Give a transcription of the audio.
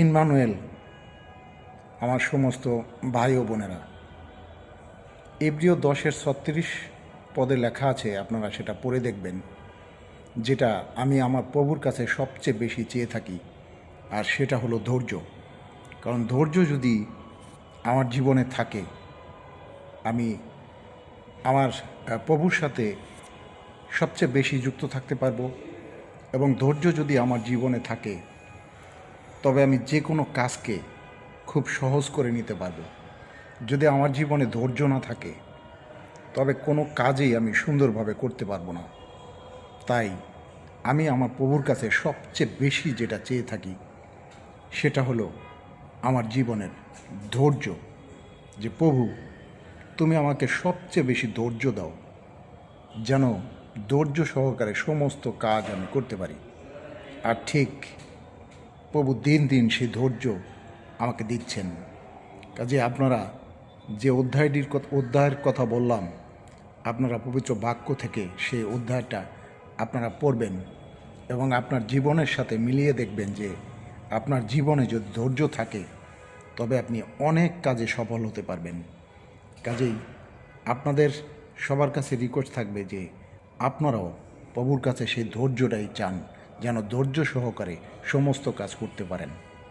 Emmanuel আমার সমস্ত ভাই ও বোনেরা। এব্রিও দশের ছত্রিশ পদে লেখা আছে, আপনারা সেটা পড়ে দেখবেন, যেটা আমি আমার প্রভুর কাছে সবচেয়ে বেশি চেয়ে থাকি, আর সেটা হলো ধৈর্য। কারণ ধৈর্য যদি আমার জীবনে থাকে, আমি আমার প্রভুর সাথে সবচেয়ে বেশি যুক্ত থাকতে পারব, এবং ধৈর্য যদি আমার জীবনে থাকে তবে আমি যে কোনো কাজকে খুব সহজ করে নিতে পারব। যদি আমার জীবনে ধৈর্য না থাকে, তবে কোনো কাজেই আমি সুন্দরভাবে করতে পারব না। তাই আমি আমার প্রভুর কাছে সবচেয়ে বেশি যেটা চেয়ে থাকি, সেটা হলো আমার জীবনের ধৈর্য। যে প্রভু, তুমি আমাকে সবচেয়ে বেশি ধৈর্য দাও, যেন ধৈর্য সহকারে সমস্ত কাজ আমি করতে পারি। আর ঠিক প্রভু দিন দিন সেই ধৈর্য আমাকে দিচ্ছেন। কাজে আপনারা যে অধ্যায়টির অধ্যায়ের কথা বললাম, আপনারা পবিত্র বাক্য থেকে সেই অধ্যায়টা আপনারা পড়বেন এবং আপনার জীবনের সাথে মিলিয়ে দেখবেন যে আপনার জীবনে যদি ধৈর্য থাকে, তবে আপনি অনেক কাজে সফল হতে পারবেন। কাজেই আপনাদের সবার কাছে রিকোয়েস্ট থাকবে যে আপনারাও প্রভুর কাছে সেই ধৈর্যটাই চান, যেন ধৈর্য সহকারে সমস্ত কাজ করতে পারেন।